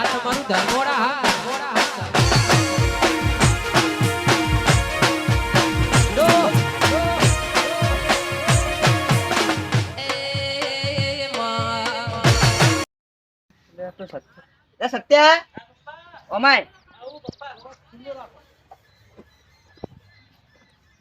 હા તમારું ધર્મોડા હા ધર્મોડા હા લો, લો. એ માં. એ સત્યા. ઓમાય.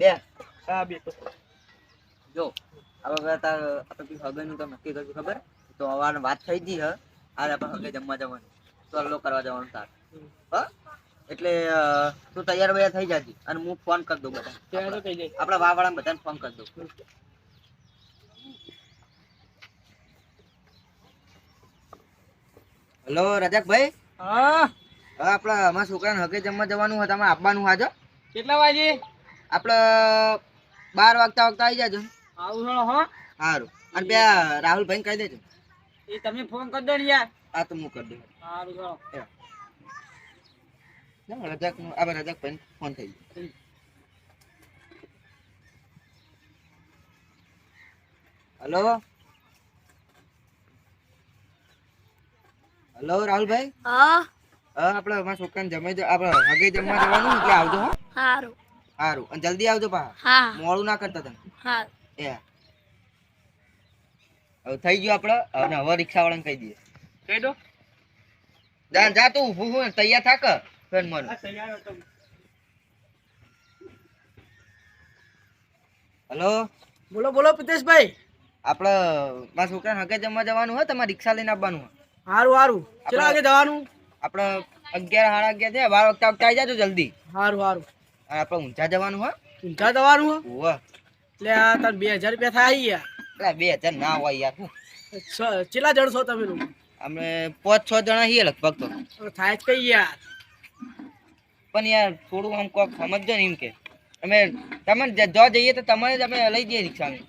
બે. હા બે જો હવે તાર આપણે કઈ નું તો નક્કી કર્યું ખબર? તો અવાર વાત થઈ ગઈ હ. આજ આપણે હગે જમવા જવાનું. ચોલ્લો કરવા જવાનું તાર. હ? એટલે તું તૈયાર બૈયાર થઈ જાજી અને હું ફોન કરી દઉં બધા આપણા વાવાળા બધાને ફોન કરી દઉં. હેલો રજાકભાઈ? હા. આપણા અમારા છોકરાને હગે જમવા જવાનું હોય તમે આપવાનું હાજો. કેટલા વાગે? આપણે બાર વાગતા વાગતા આવી જાજો. આવું હા હો. સારું અને બે રાહુલભાઈ કહી દેજો. એ તમે ફોન કરી દો ને યાર. આ તો હું કરી દઉં. સારું હળો ના, રજાક આપણે રજાકભાઈ ફોન થઈ ગયો. હલો? હલો રાહુલભાઈ? હા. આપણે અમારા છોકરાને જમે આપણે હગે જમવા જવાનું એટલે આવજો હો. સારું સારું અને જલ્દી આવજો પા હા. મોડું ના કરતા તમે. હા. એ હવે થઈ ગયું આપણે હવે રિક્ષા વાળા ને કહી દઈએ. કહી દો. જા જા તું ઉભું હું તૈયાર થાક. ફેન મન આ તૈયાર હતો હલો? બોલો બોલો પિતેશભાઈ. આપણે મારા છોકરાને હગે જમવા જવાનું હોય તમારે રિક્ષા લઈને આવવાનું સારું સારું ચલો વાગે જવાનું. આપણે અગિયાર સાડા અગિયાર થયા બાર વખતે વખતે આવી જાજો જલ્દી. સારું સારું અને આપણે ઊંચા જવાનું હોય. ઊંઝા જવાનું હો એટલે આ તાર બે હજાર રૂપિયા થાય યાર. એટલે બે હજાર ના હોય યાર. ચેલા છ- જણ છો તમે લોકો? અમે પાંચ છ જણા છીએ લગભગ તો. થાય જ કઈ યાર. પણ યાર થોડું આમ કોક સમજજો ને એમ કે. અમે તમે જ- જઈએ તો તમારે જ અમે લઈ જઈએ રિક્ષામાં.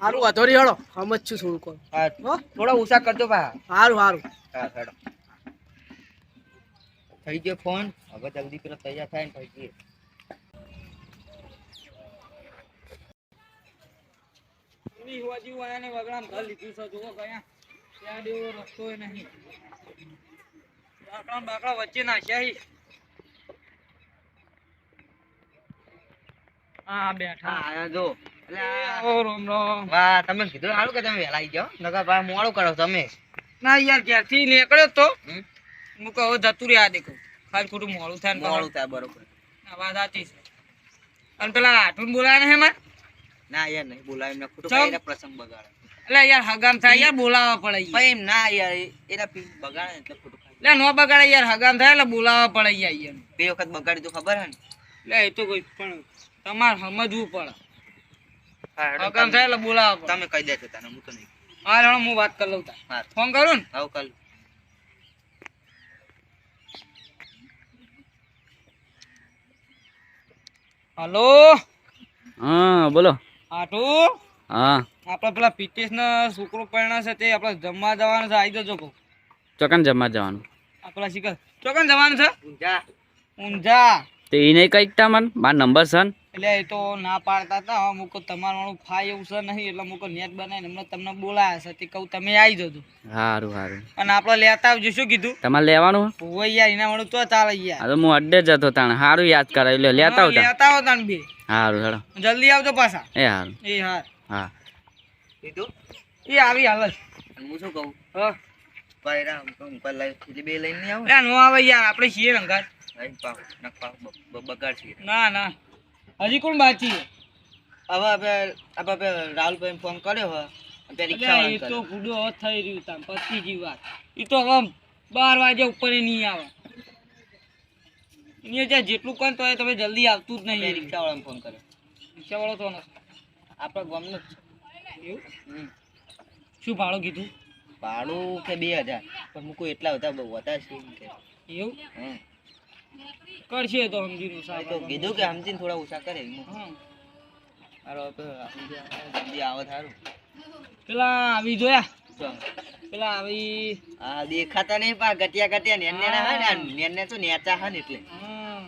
સારું વાંધો નહીં હળો સમજ છું થોડું કોક. હા થોડા ઓછા કરજો પા સારું સારું હા હેડો. થઈ ગયો ફોન. હવે જલ્દી પેલો તૈયાર થાય ને થઈ ગયો ની હોજી વાયાને વગડામ ઘર લીધું છે જુઓ કયા. ત્યાં દેવો રસ્તો નહીં બાકડા બાકડા વચ્ચે નાખ્યા હા બેઠા આયા જો એટલે આ- ઓ રોમ રોમ વાહ તમે કીધું સારું કે તમે વહેલા આવી જાઓ નકર ભાઈ મોડું કરો તમે ના યાર ક્યારથી નીકળ્યો તો હું કહું જતું રહ્યા દેખો ખાલી ખોટું મોડું થાય મોડું થાય બરોબર ના વાત સાચી છે અને પેલા આઠું બોલાવે ને હેમાં ના યાર નહીં બોલાય ને ખોટું પ્રસંગ બગાડે. એટલે યાર હગામ થાય યાર બોલાવવા પડે ભાઈ એમ ના યાર એના પી બગાડે એટલે ખોટું એટલે નો બગાડે યાર હગામ થાય એટલે બોલાવવા પડે યાર યાર. બે વખત બગાડી તો ખબર હે ને? એટલે એ તો કોઈ પણ તમારે સમજવું પડે. હગામ તમે- થાય એટલે બોલાવવા પડે. તમે કહી દેજો તને હું તો નહીં. હા હેડો હું વાત કરી લઉં તાર હા. ફોન કરું ને? આવું કાલ હલો? હા બોલો. આઠું હા. આપણે પેલા પિતેશ ના છોકરો પરણા છે તે આપણે જમવા જવાનું છે આવી જજો ચોકન જમવા જવાનું. આપણા શિખર. ચોકન જવાનું છે? ઊંઝા. ઊંઝા. તે એ નહીં કંઈક તા મન મારો નંબર છે એટલે એ તો ના પાડતા હતા. હવે મુકો તમારું ફાય એવું છે નહીં એટલે મુકો નેટ બનાવીને હમણાં તમને બોલાયા છે. તે કહું તમે આવી જજો. સારું સારું અને આપણે લેતા આવજો શું કીધું? તમારે લેવાનું હોય યાર એના વાળું તો ચાલે યાર. તો હું અડ્ડે જતો તાણ. સારું યાદ કરાવી લે લેતા આવતા લેતા આવો તાન બે. સારું સારું જલ્દી આવજો પાછા. એ સારું એ હા હા. કીધું એ આવી હાલ હું શું કહું? હા. ભાઈ રામ તો હું કાલ લાવી બે લઈને નહીં આવું? નો આવે યાર આપણે છીએ રંગાત આઈ પાવ નક પાવ બ- બ- બગાડ છે. ના ના. હજી કોણ બાકી? હવે રાહુલભાઈ ફોન કર્યો હવે રિક્ષા એ તો થઈ રહ્યું તાન પતી વાત. એ તો હવે બાર વાગે ઉપર નહીં આવે. એને જેટલું કન તો તમે જલ્દી આવતું જ નહીં. રિક્ષા વાળાને ફોન કર્યો. રિક્ષા વાળો તો નથી. આપણા ગામનો એવું? શું ભાડું કીધું? ભાડું કે બે હજાર. પણ મૂકું એટલા બધા બહુ વધારે છે એમ કે. એવું? હમ. કરશે તો સમજી એ તો કીધું કે સમજીને થોડા ઓછા કરે હા. હારો તો સમજી આવે, જલ્દી આવે થારું પેલા આવી જોયા? પેલા આવી આ દેખાતા નહીં પા ગટિયા ગટિયા નેને ના હોય ને નેને તો નેચા હોય ને એટલે. હા.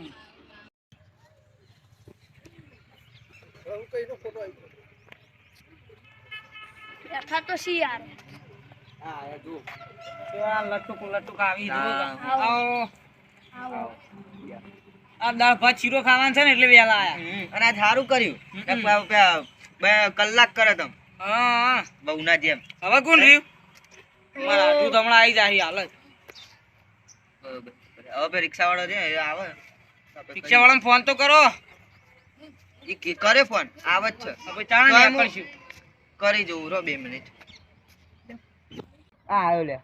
બેઠા તો સી યાર હા એ જો આ લટુક લટુક આવી જુઓ તો. આવો. આ દાળ ભાત શીરો ખાવાનું છે ને એટલે આયા. અને સારું કર્યું. બે કલાક કરે તમ હા. હા બહુના જેમ. હવે કોણ રહ્યું? મારા હાથું હમણાં આવી જાય હાલ હવે રિક્ષા વાળો છે આવે. રિક્ષા વાળાને ફોન તો કરો. એ કરે ફોન. આવે જ છે. હવે ચાણ કરશું. કરી જોઉં રો બે મિનિટ. આ આવ્યો લે.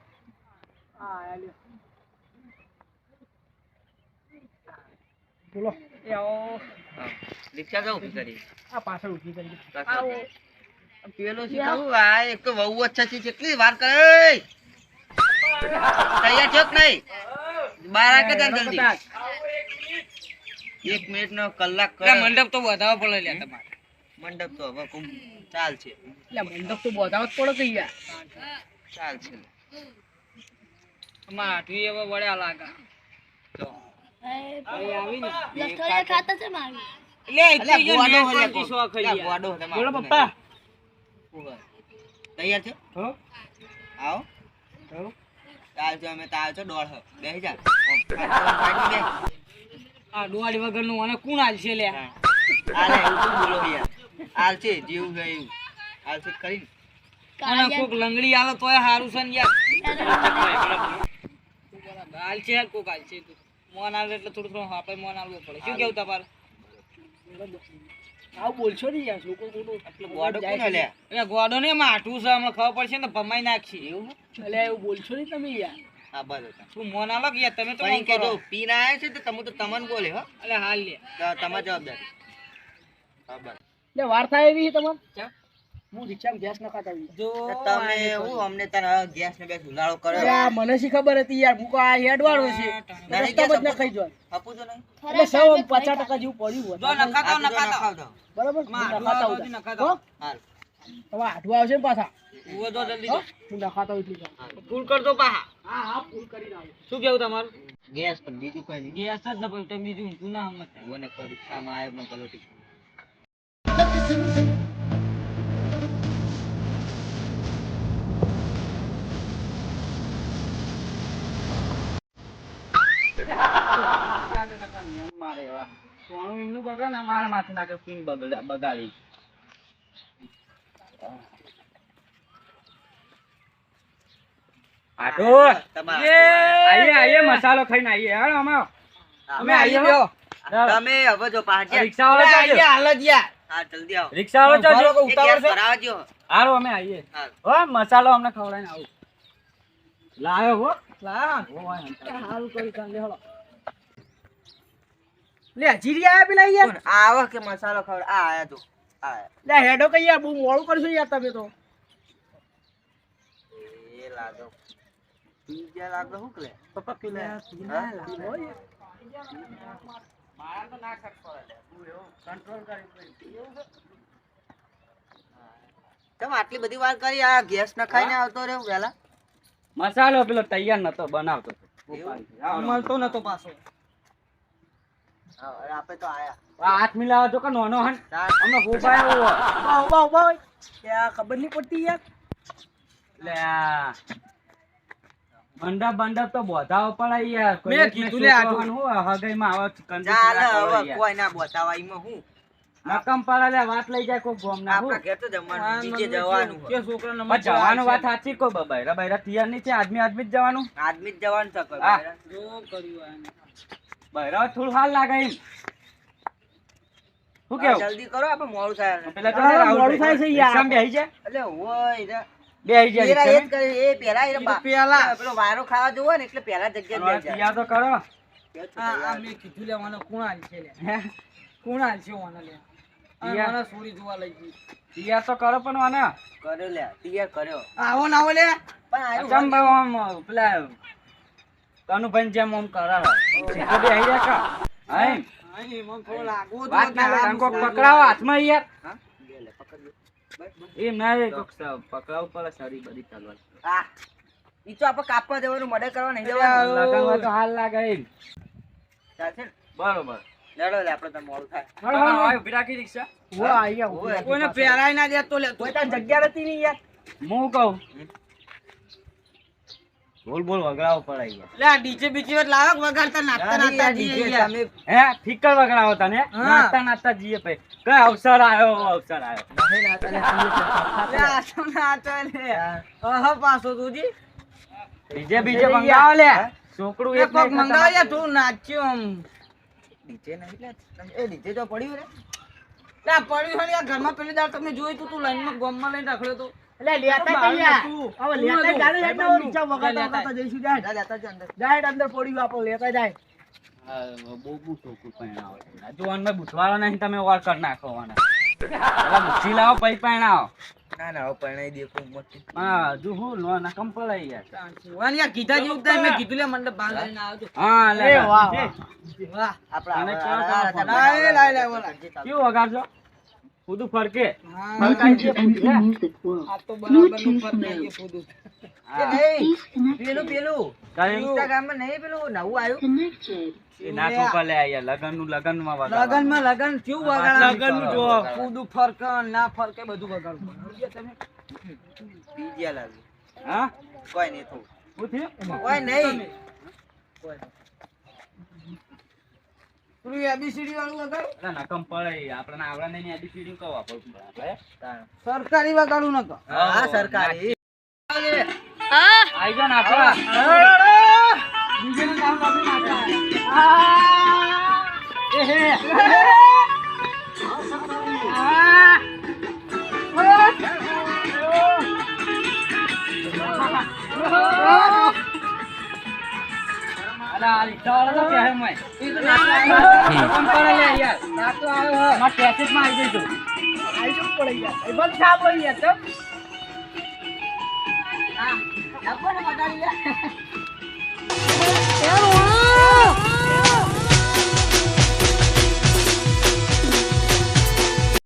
બોલો. એ આવો. હા. રિક્ષા તો ઊભી કરી? આ પાછળ ઊભી કરી. પેલો શું આ એક તો વહુ અચ્છા છે કેટલી વાર કરે? તૈયાર છો કે નહીં? બાર આ કે જલ્દી. એક મિનિટ નો કલાક કરે. મંડપ તો વધારવા પડે લ્યા તમારે. મંડપ તો હવે કુમ ચાલ છે. એટલે બંધક તો વધાવો જ પડે કે યાર. ચાલ છે. હવે વળ્યા લાગા. તો. ખાતા છે મારી. જો પપ્પા. તૈયાર છે? આવો. ચાલ છે અમે તાલ છો દોઢ. બે હજાર. આ કોણ હાલશે લ્યા આલે બોલો યાર. હાલ છે જેવું છે એવું. કરીને. અને કોક લંગડી આલો તોય હારું છે ને યાર. યાર કોક હાલ મોન આવે એટલે થોડું થોડું આપણે મોન આવવું પડે. શું કેવું તમારે? આવું બોલશો ને યાર લોકો એટલે ગોડો કોણ હલ્યા એટલે ગોડો ને એમાં આઠું છે હમણાં ખબર પડશે ને ભમાઈ નાખશી. એવું? એટલે એવું બોલશો ને તમે યાર. હા બસ તું મોન આલો કે યાર? તમે તો પણ કે જો પીને છે તો તમે તો તમને બોલે હો. એટલે હાલ લે. તમારી જવાબદારી. હા બસ. એટલે વાર્તા એવી તમારે હું રિક્ષામાં ગેસ નખાતા જો તમે હું અમને તને ગેસ ને બે ઉલાળો કર્યો યાર મને શી ખબર હતી યાર? મુકો આ હેડવાળો છે. નહીં રસ્તામાં જ ગેસ નખાઈ જાય આપું તો નહીં? એટલે સૌ પચાસ ટકા જેવું પડ્યું હોય. ન ખાતા ન ખાતા બરાબર? ન ખાતા હું? હો? હાલ. હવે આઠવા આવશે ને પાછા. ઉવો તો જલ્દી હો? હું નખાતા એટલી જાઉં ફૂલ કરજો પાછા. હા હા ફૂલ કરી આવું શું કેવું તમારું? ગેસ પર બીજું કઈ ગેસ જ ન પડ્યું તમે બીજું તું ના સમજતા. મને પરીક્ષામાં આવ્યો મને કલો ટીક સોનું એમનું બગડે ને મારા માથે નાખે પીન બગાડી આટો આઈએ આઈએ મસાલો ખાઈને આઈએ. હાલો અમે અમે આવીએ તમે હવે જો પાંચ રિક્ષા વાળા હાલ જ યાર હા જલ્દી આવો. રિક્ષા વાળો ઊભા રહો ચાલજો કે ઉતાવળ છે. ભરાવજો હાલો અમે આઈએ હો. મસાલો અમને ખવડાવીને આવું. લાયો હો. લા હો, હારું કરી કાંદે હળો લે જીરી આયા પેલા યાર? આવો કે મસાલો ખવડ આ આયા તો. આ આયા. લે હેડો કઈ યાર બહુ મોડું કરશો યાર તમે તો. એ લાગો. પીઝા લાગો હું? કે પપ્પા પેલા તમે આટલી બધી વાર કરી આ ગેસ ન ખાઈને આવતો રહ્યો વેલા મસાલો પેલો તૈયાર નતો બનાવતો મળતો નતો પાછો. હા, તો આયા. આ હાથ મિલાવો તો કે નોનો હન. ચાલ. અમને ઊભા ખબર નહીં પડતી યાર? લે આ મંડપ તો બોધાવો પડે યાર. મેં કીધું લે આ છોકરો જો. હન હું આવા ચાલ હવે કોઈ ના બતાવા ઈમાં હું? નકમ પાડા લે વાત લઈ જાય કોઈ ગોમ ના આપણા ઘેર તો જમવાનું બીજે જવાનું કે છોકરા છોકરાને પણ જવાનું વાત સાચી કોઈ બબાયરા બૈરા તૈયાર નહીં છે આદમી આદમી જ જવાનું? આદમી જ જવાનું છે કો હા. જો કર્યું આને. બૈરા થોડું હાલ લાગે શું કેવું? જલ્દી કરો આપણે મોડું થાય. પેલા તો મોડું થાય છે યાર. રિક્ષામાં જાય? એટલે હોય રે. બેહી એ જ રિક્ષામાં. કરે, એ પેલા એ પેલા. પેલો વારો ખાવા જોવો ને એટલે પેલા તો કરો. આ આ મેં કીધું લે કુણાલ છે લે? કુણાલ છે મને લે. આ સોરી જોવા લઈ ગઈ. તૈયાર તો કરો પણ આને કર્યો લે તૈયાર કર્યો. આવો ના આવો લે. પણ આયુ અચમ ભાઈ આમ પેલા કનુભાઈ જેમ જા કા આઈ થોડો વાત ના પકડાવો હાથમાં યાર. હા? લે, લે, પકડ લે. એમ ના રે કોક સ- પકડાવું બધી ચાલવા આ ઈ તો આપણે કાપવા દેવાનું મડે કરવા નહીં જવાનું. લગાવવા તો હાલ લાગે ચાલશે બરોબર. લડો લે આપણે તો મોડું થાય. હળ. ઊભી રાખી રિક્ષા. કોઈને પહેરાય ના લે તોય જગ્યા નથી નહીં યાર. હું કહું. બોલ બોલ વગડાવો પડાઈ યાર લે આ ડીજે બીજી લાવો વગાડતા નાચતા ના, નાચતા યાર. તમે હે ફિકર વગડાવો તને. હા. નાચતા નાચતા જઈએ પે કે અવસર આવ્યો અવસર આવ્યો? નહીં નાતા ને લે આ તો નાચો લે ઓહો પાછો તુજી બીજે બીજે મંગાવો લે. છોકરું એ એક કોક મંગાવ યાર તું નાચ્યો આમ. ડીજે નહીં લે. એ ડીજે તો પડ્યું રે. ના પડ્યું ને યાર ઘરમાં પેલી દાળ તમે જોયું તું તું લાઈનમાં ગોમમાં લઈને રખડ્યો તો. એટલે લેતા બાર કઈ યાર. તું. હવે લેતા હતું. એટલે નીચે વગાડતા લેતા. જઈશું જાય લેતા જ અંદર જાય અંદર પડ્યું આપો લેતા જાય બહુ બહુ છોકરું પરણાવો છે. આ જોવાનમાં નહીં તમે વાર કરી નાખો વાના. પેલા લાવો પછી પરણાવો. ના ના હવે પરણાઈ દે કોઈ મોટી હા, હજુ હું નો નકમ પડાય યાર. વાન યાર કીધા જેવું થાય મેં કીધું લે મંડપ બહાર લઈને આવજો હા, લે, વાહ, વાહ આપણા અને કામ આ- લાય, લાય, લાય, કેવું વગાડશો? કૂદું ફરકે. ફૂદે. આ તો બરાબર ફૂદું. પેલું પેલું. ઇન્સ્ટાગ્રામ નહીં પેલું નવું આવ્યું. ના છોકરા લે લગનમાં વગાડવાનું. લગનમાં લગન કેવું વગાડવાનું. લગનનું જો. કૂદું ફરક ના ફરકે બધું વગાડવું. બીજી લાગે. હા? કોઈ નહીં થોડું કોઈ નહીં. કોઈ પેલું એબીસીડી વાળું વગાડું ના નકમ પડે. આપણને આવડે નહીં એબીસીડી કહો આપણે. સરકારી વગાડું નકો હા સરકારી હા આઈ જાઓ નાખવા. બીજાનું કામ બાપી નાખે. એ હે. આ રિક્ષાવાળો હે.